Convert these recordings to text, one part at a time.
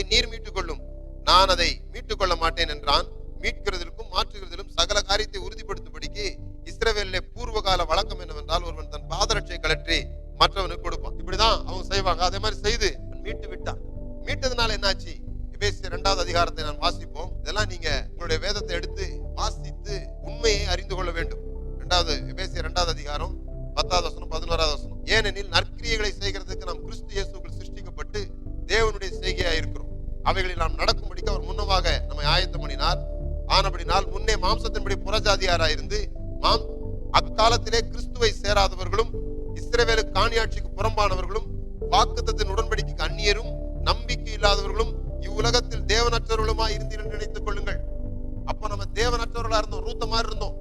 அதை நீர் மீட்டுக் கொள்ளும் நான் அதை மீட்டுக் கொள்ள மாட்டேன் என்றான். மீட்கிறதிலும் மாற்றுகிறதிலும் சகல காரியத்தை உறுதிப்படுத்தும்படிக்கு இஸ்ரவேலிலே பூர்வகால வழக்கம் என்னவென்றால் ஒருவன் தன் பாதரட்சை கலற்றி மற்றவனுக்கு கொடுப்பான். இப்படிதான் அவங்க செய்வாங்க. அதே மாதிரி செய்து மீட்டு விட்டான். மீட்டதுனால என்னாச்சு? எபேசியர் இரண்டாவது அதிகாரத்தை நான் வாசிப்போம். இதெல்லாம் நீங்க உங்களுடைய வேதத்தை எடுத்து வாசித்து உண்மையை அறிந்து கொள்ள வேண்டும். இரண்டாவது எபேசியர் இரண்டாவது அதிகாரம் பத்தாவது வசனம் பதினோராவது வசனம். ஏனெனில் நற்கிரியைகளை செய்கிறதுக்கு நாம் கிறிஸ்து இயேசு இருக்கிறோம் அவைகளில் நாம் நடக்கும்படிக்கு அவர் முன்னமாக நம்மை ஆயத்தம் பண்ணினார். ஆனபடினால் முன்னே மாம்சத்தின்படி புறஜாதியாராயிருந்து மாம் அக்காலத்திலே கிறிஸ்துவை சேராதவர்களும் இஸ்ரவேலுக்கு காணியாட்சிக்கு புறம்பானவர்களும் வாக்குத்தத்தின் உடன்படிக்கைக்கு அந்நியரும் நம்பிக்கை இல்லாதவர்களும் இவ்வுலகத்தில் தேவனற்றவர்களுமா இருந்தீர்கள் நினைத்துக் கொள்ளுங்கள். அப்ப நம்ம தேவனற்றவர்களா இருந்தோம் ரூத்த மாதிரி இருந்தோம்.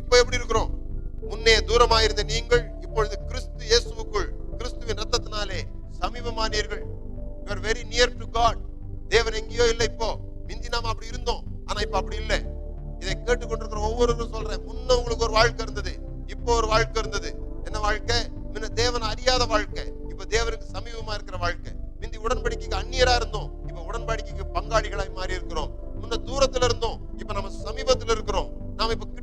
இப்ப எப்படி இருக்கிறோம்? முன்னே தூரமாய் இருந்த நீங்கள் இப்பொழுது கிறிஸ்து இயேசுவுக்குள் கிறிஸ்துவின் ரத்தத்தினாலே சமீபமானீர்கள். You are very near to God தேவன் இல்லை இப்போ. மிந்தி நாம அப்படி இருந்தோம். ஆனா இப்ப அப்படி இல்லை. இதை கேட்டுக்கொண்டிருக்கிற ஒவ்வொருவரும் சொல்றேன். முன்ன உங்களுக்கு ஒரு வாழ்க்கை இருந்தது. இப்போ ஒரு வாழ்க்கை இருந்தது. என்ன வாழ்க்கை? முன்ன தேவன் அறியாத வாழ்க்கை. இப்ப தேவனுக்கு சமீபமா இருக்கிற வாழ்க்கை. முந்தி உடன்படிக்கைக்கு அந்நியரா இருந்தோம். இப்ப உடன்படிக்கைக்கு பங்காளிகளாய் மாறி இருக்கிறோம் முன்ன தூரத்துல இருந்தோம். இப்ப நம்ம சமீபத்துல இருக்கிறோம். நாம இப்ப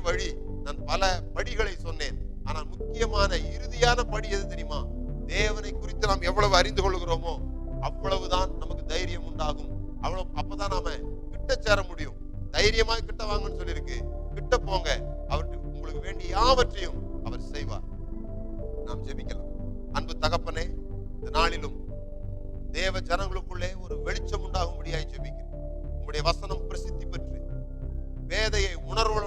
வழி நான் பல படிகளை சொன்னேன். ஆனால் முக்கியமான இறுதியான படி எது தெரியுமா? தேவனை குறித்து நாம் எவ்வளவு அறிந்து கொள்கிறோமோ அவ்வளவுதான் நமக்கு தைரியம் உண்டாகும். அவ்வளவு அப்பதான் நாம கிட்ட சேர முடியும். தைரியமாய் கிட்ட வாங்கன்னு சொல்லியிருக்கு. கிட்ட போங்க. அவருக்கு உங்களுக்கு வேண்டிய யாவற்றையும் அவர் செய்வார். நாம் ஜெபிக்கலாம். அன்பு தகப்பனே இந்த நாளிலும் தேவ ஜனங்களுக்குள்ளே ஒரு வெளிச்சம் உண்டாகும்படியாய் ஜெபிக்கிறேன். உங்களுடைய வசனம் பிரசித்தி பெற்று வேதையை உணர்வு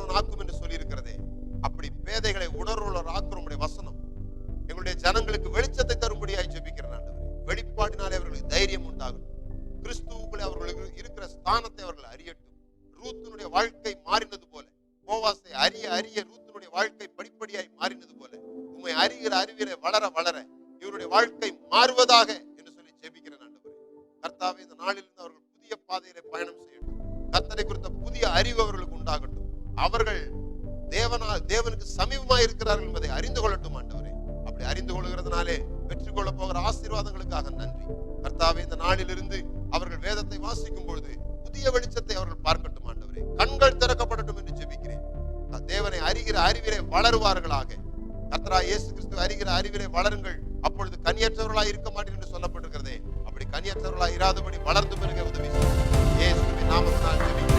வாழ்க்கை மாறினது போல. போவாசை அறிய அறிய ரூத்தனுடைய வாழ்க்கை படிப்படியாய் மாறினது போல. உண்மை அறிகிற அறிவியலை வளர வளர இவருடைய வாழ்க்கை மாறுவதாக என்று சொல்லி ஜெபிக்கிறேன் ஆண்டவரே. கர்த்தாவே இந்த நாளிலிருந்து அவர்கள் புதிய பாதையிலே பயணம் செய்யட்டும். கர்த்தரை குறித்த புதிய அறிவு அவர்களுக்கு உண்டாகட்டும். அவர்கள் தேவனா தேவனுக்கு சமீபமாக இருக்கிறார்கள் என்பதை அறிந்து கொள்ளட்டும் ஆண்டவரே. அப்படி அறிந்து கொள்கிறதுனாலே பெற்றுக்கொள்ள போகிற ஆசீர்வாதங்களுக்காக நன்றி. கர்த்தாவே இந்த நாளிலிருந்து அவர்கள் வேதத்தை வாசிக்கும் பொழுது புதிய வெளிச்சத்தை அறிகிற அறிவிலே வளருவார்களாக. கர்த்தரா இயேசு கிறிஸ்து அறிகிற அறிவிலே வளருங்கள். அப்பொழுது கனியற்றவர்களாய் இருக்க மாட்டேன் என்று சொல்லப்பட்டிருக்கிறதே. அப்படி கனியற்றவர்களாய் இராதபடி வளர்ந்து பெருக உதவி இயேசுவின் நாமத்தினால்